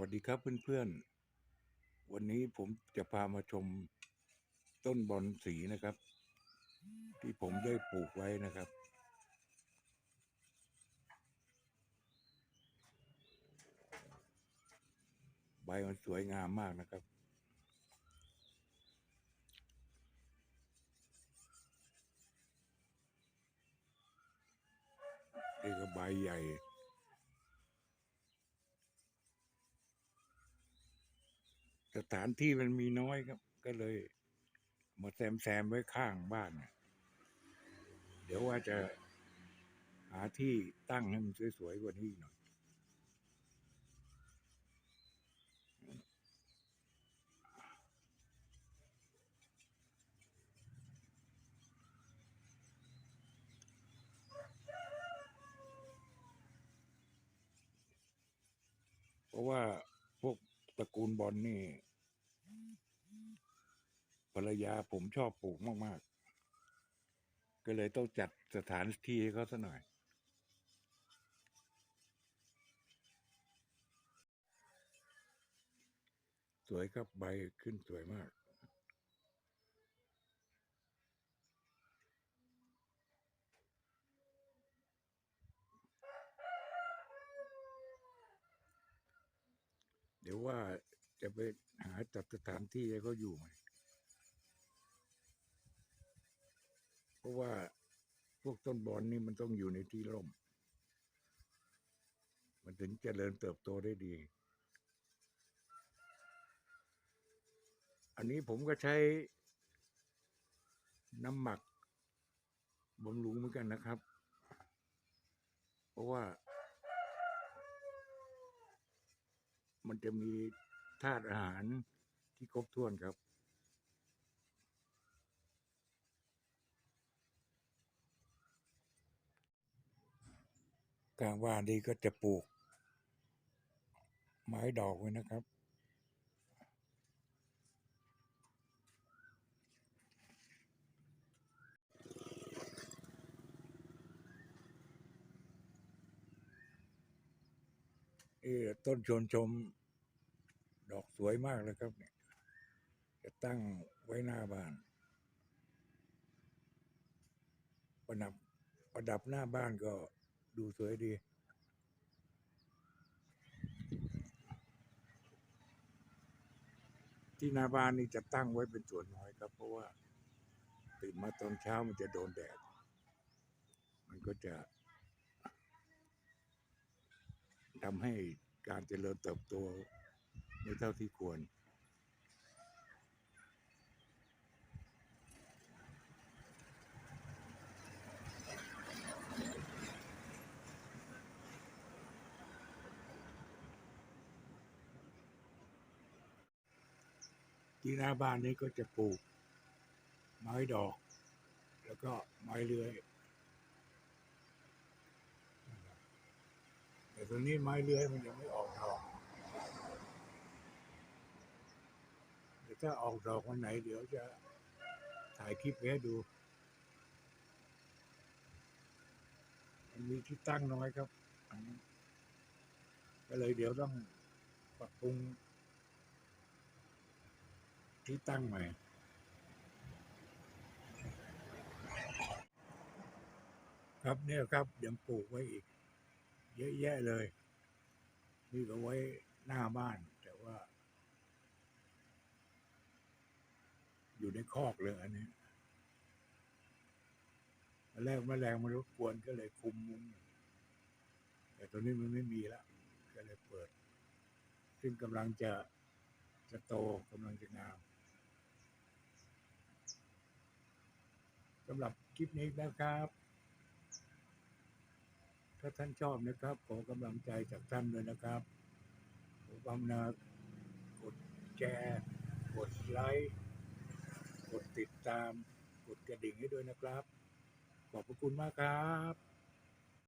วัสดีครับเพื่อนๆ วันนี้ผมจะพามาชมต้นบอนสีนะครับ ที่ผมได้ปลูกไว้นะครับ ใบมันสวยงามมากนะครับ นี่ก็ใบใหญ่ สถานที่มันมีน้อยครับ ก็เลยมาแซมแซมไว้ข้างบ้านเดี๋ยวว่าจะหาที่ตั้งให้มันสวยๆกว่านี้หน่อยเพราะว่า ตระกูลบอลนี่ ภรรยาผมชอบปลูกมาก ๆ ก็เลยต้องจัดสถานที่ให้เขาซะหน่อย สวยครับใบขึ้นสวยมาก เดี๋ยวว่าจะไปหาจัดสถานที่ให้เขาอยู่ใหมเพราะว่าพวกต้นบอลนี่มันต้องอยู่ในที่ร่ม มันถึงเจริญเติบโตได้ดี อันนี้ผมก็ใช้น้ำหมักบำรุงเหมือนกันนะครับ เพราะว่า มันจะมีธาตุอาหารที่ครบถ้วนครับ กลางว่านนี้ก็จะปลูก ไม้ดอกไว้นะครับเออต้นชวนชม ดอกสวยมากเลยครับเนี่ยจะตั้งไว้หน้าบ้าน ประดับประดับหน้าบ้านก็ดูสวยดี ที่หน้าบ้านนี่จะตั้งไว้เป็นส่วนน้อยครับ เพราะว่าตื่นมาตอนเช้ามันจะโดนแดด มันก็จะทำให้การเจริญเติบโต ไม่เท่าที่ควร ที่หน้าบ้านนี้ก็จะปลูก ไม้ดอก แล้วก็ไม้เลื้อยแต่ตอนนี้ไม้เลื้อยมันยังไม่ออกดอกเดี๋ยว ถ้าออกดอกวันไหน เดี๋ยวจะถ่ายคลิปไว้ให้ดูมันมีที่ตั้งน้อยครับอันนี้ก็เลยเดี๋ยวต้องปรับปรุงที่ตั้งใหม่ครับเนี่ยครับยังปลูกไว้อีก เยอะแยะเลย นี่ก็ไว้หน้าบ้าน แต่ว่า อยู่ในคอกเลยอันนี้แรกแมลงมันรบกวนก็เลยคุมมุ้งแต่ตอนนี้มันไม่มีแล้วก็เลยเปิด ซึ่งกำลังจะจะโตกำลังจะงามสำหรับคลิปนี้นะครับ ถ้าท่านชอบนะครับ ขอกำลังใจจากท่านเลยนะครับผมบำนากดแชร์ กดไลค์ ติดตามกดกระดิ่งให้ด้วยนะครับ ขอบพระคุณมากครับ